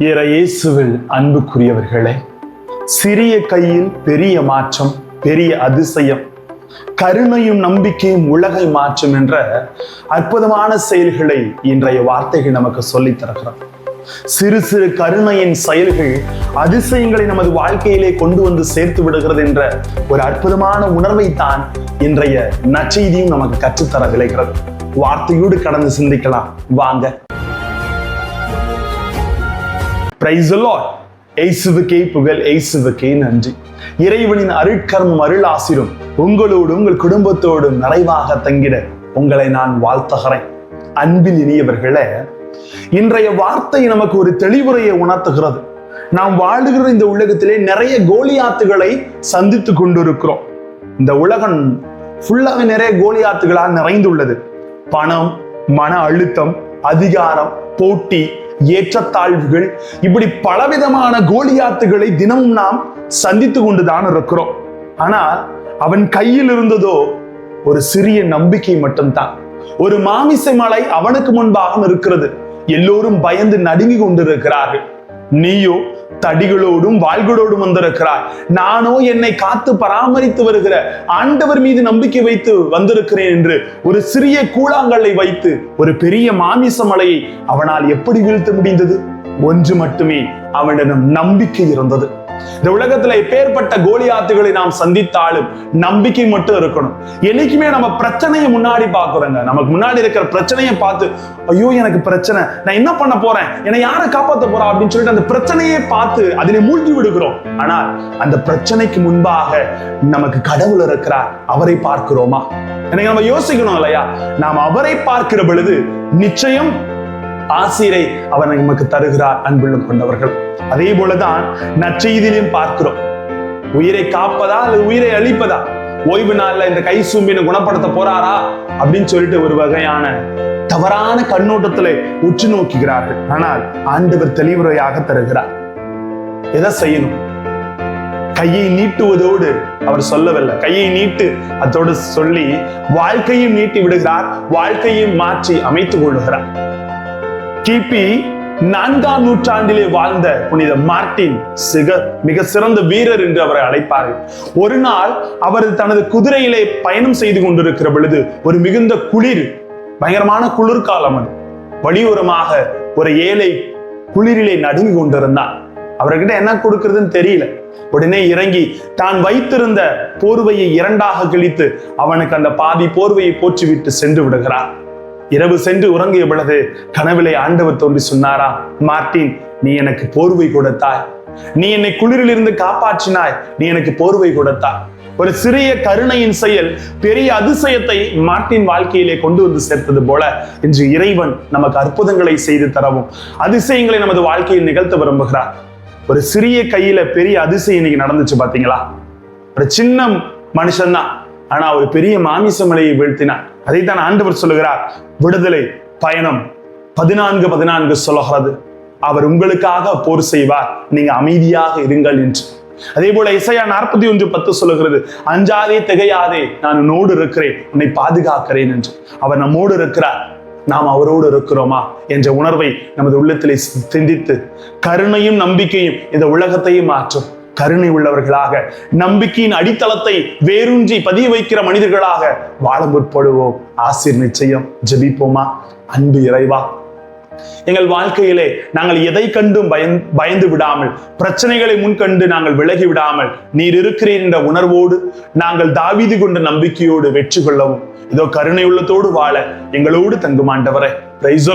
இற இயேசுவில் அன்புக்குரியவர்களே சிறிய கையில் பெரிய மாற்றம் பெரிய அதிசயம் கருணையும் நம்பிக்கையும் உலகை மாற்றும் என்ற அற்புதமான செயல்களை இன்றைய வார்த்தைகள் நமக்கு சொல்லித் தருகிறோம் சிறு சிறு கருணையின் செயல்கள் அதிசயங்களை நமது வாழ்க்கையிலே கொண்டு வந்து சேர்த்து விடுகிறது என்ற ஒரு அற்புதமான உணர்வை தான் இன்றைய நச்செய்தியும் நமக்கு கற்றுத்தர விளைகிறது வார்த்தையோடு கடந்து சிந்திக்கலாம். வாங்க பிரைஸ் லார்ட் ஏசுவுக்கே புகழ் ஏசுவுக்கே நன்றி. இறைவனின் அருட்கர்மம் அருள் ஆசிரும் உங்களோடும் உங்கள் குடும்பத்தோடும் நிறைவாக தங்கிட உங்களை நான் வாழ்த்துகிறேன். அன்பில் இனியவர்களே இன்றைய வார்த்தை நமக்கு ஒரு தெளிவுரையை உணர்த்துகிறது. நாம் வாழுகிற இந்த உலகத்திலே நிறைய கோலியாத்துகளை சந்தித்து கொண்டிருக்கிறோம். இந்த உலகம் ஃபுல்லாகவே நிறைய கோலியாத்துகளால் நிறைந்துள்ளது. பணம் மன அழுத்தம் அதிகாரம் போட்டி ஏற்றத்தாழ்வுகள் இப்படி பலவிதமான கோலியாத்துகளை தினமும் நாம் சந்தித்து கொண்டுதான் இருக்கிறோம். ஆனால் அவன் கையில் இருந்ததோ ஒரு சிறிய நம்பிக்கை மட்டும்தான். ஒரு மாமிசை மலை அவனுக்கு முன்பாக இருக்கிறது. எல்லோரும் பயந்து நடுங்கி கொண்டிருக்கிறார்கள். நீயோ தடிகளோடும் வாள்களோடும் வந்திருக்கிறாய் நானோ என்னை காத்து பராமரித்து வருகிற ஆண்டவர் மீது நம்பிக்கை வைத்து வந்திருக்கிறேன் என்று ஒரு சிறிய கூழாங்கல்லை வைத்து ஒரு பெரிய மாமிச மலையை அவனால் எப்படி வீழ்த்த முடிந்தது? ஒன்று மட்டுமே அவனிடம் நம்பிக்கை இருந்தது. இந்த உலகத்துல எப்பேற்பட்ட கோலியாத்துகளை நாம் சந்தித்தாலும் நம்பிக்கை மட்டும் இருக்கணும். என்னைக்குமே நம்ம பிரச்சனையை முன்னாடி பாக்குறோங்க நமக்கு முன்னாடி இருக்கிற பிரச்சனையை பார்த்து ஐயோ எனக்கு பிரச்சனை. நான் என்ன பண்ண போறேன்? என்னை யாரை காப்பாத்த போறா? அப்படின்னு சொல்லிட்டு அந்த பிரச்சனையை பார்த்து அதிலே மூழ்கி விடுகிறோம். ஆனால் அந்த பிரச்சனைக்கு முன்பாக நமக்கு கடவுள் இருக்கிறார். அவரை பார்க்கிறோமா? எனக்கு நம்ம யோசிக்கணும் இல்லையா? நாம் அவரை பார்க்கிற பொழுது நிச்சயம் ஆசிரை அவர் நமக்கு தருகிறார் அன்புள்ளம் கொண்டவர்கள். அதே போலதான் நற்செய்தியிலும் பார்க்கிறோம். உயிரை காப்பதா அல்லது உயிரை அழிப்பதா? ஓய்வு நாள்ல இந்த கை சூம்பின குணப்படுத்த போறாரா? அப்படின்னு சொல்லிட்டு ஒரு வகையான தவறான கண்ணோட்டத்துல உற்று நோக்குகிறார்கள். ஆனால் ஆண்டவர் தெளிவுரையாக தருகிறார். எதை செய்யணும்? கையை நீட்டுவதோடு அவர் சொல்லவில்லை. கையை நீட்டு அதோடு சொல்லி வாழ்க்கையும் நீட்டி விடுகிறார். வாழ்க்கையும் மாற்றி அமைத்துக் கொள்ளுகிறார். கிபி நான்காம் நூற்றாண்டிலே வாழ்ந்த புனித மார்ட்டின் சிக மிக சிறந்த வீரர் என்று அவரை அழைப்பார்கள் ஒரு நாள் அவர் தனது குதிரையிலே பயணம் செய்து கொண்டிருக்கிற பொழுது ஒரு மிகுந்த குளிர் பயங்கரமான குளிர்காலம் அது. வழியோரமாக ஒரு ஏழை குளிரிலே நடுங்கி கொண்டிருந்தான். அவர்கிட்ட என்ன கொடுக்கறதுன்னு தெரியல. உடனே இறங்கி தான் வைத்திருந்த போர்வையை இரண்டாக கிழித்து அவனுக்கு அந்த பாதி போர்வையை போற்றிவிட்டு சென்று விடுகிறார். இரவு சென்று உறங்கிய பொழுது கனவிலே ஆண்டவர் தோன்றி சொன்னாரா மார்ட்டின் நீ எனக்கு போர்வை கொடுத்தாய். நீ என்னை குளிரிலிருந்து காப்பாற்றினாய். நீ எனக்கு போர்வை கொடுத்தாய். ஒரு சிறிய கருணையின் செயல் பெரிய அதிசயத்தை மார்ட்டின் வாழ்க்கையிலே கொண்டு வந்து சேர்த்தது போல இன்று இறைவன் நமக்கு அற்புதங்களை செய்து தரவும் அதிசயங்களை நமது வாழ்க்கையில் நிகழ்த்த விரும்புகிறார். ஒரு சிறிய கையில பெரிய அதிசயம் இன்னைக்கு நடந்துச்சு பாத்தீங்களா? ஒரு சின்ன மனுஷன்தான். ஆனா ஒரு பெரிய மாமிச மலையை வீழ்த்தினார். அதைத்தான் ஆண்டவர் சொல்லுகிறார் விடுதலை பயணம் பதினான்கு பதினான்கு சொல்லுகிறது. அவர் உங்களுக்காக போர் செய்வார். நீங்க அமைதியாக இருங்கள் என்று. அதே போல இசையா நாற்பத்தி ஒன்று பத்து சொல்லுகிறது அஞ்சாதே திகையாதே நான் உன்னோடு இருக்கிறேன். உன்னை பாதுகாக்கிறேன் என்று. அவர் நம்மோடு இருக்கிறார். நாம் அவரோடு இருக்கிறோமா என்ற உணர்வை நமது உள்ளத்திலே சிந்தித்து கருணையும் நம்பிக்கையும் இந்த உலகத்தையும் மாற்றும். கருணை உள்ளவர்களாக நம்பிக்கையின் அடித்தளத்தை வேரூன்றி பதிய வைக்கிற மனிதர்களாக வாழ முற்படுவோம் ஆசிர் நிச்சயம். ஜபிப்போமா? அன்பு இறைவா எங்கள் வாழ்க்கையிலே நாங்கள் எதை கண்டும் பயந் பயந்து விடாமல் பிரச்சனைகளை முன்கண்டு நாங்கள் விலகி விடாமல் நீர் இருக்கிறீர் என்ற உணர்வோடு நாங்கள் தாவிது கொண்ட நம்பிக்கையோடு வெற்றி கொள்ளவும். இதோ கருணை உள்ளத்தோடு வாழ எங்களோடு தங்குமாண்டவரே. பிரைஸ்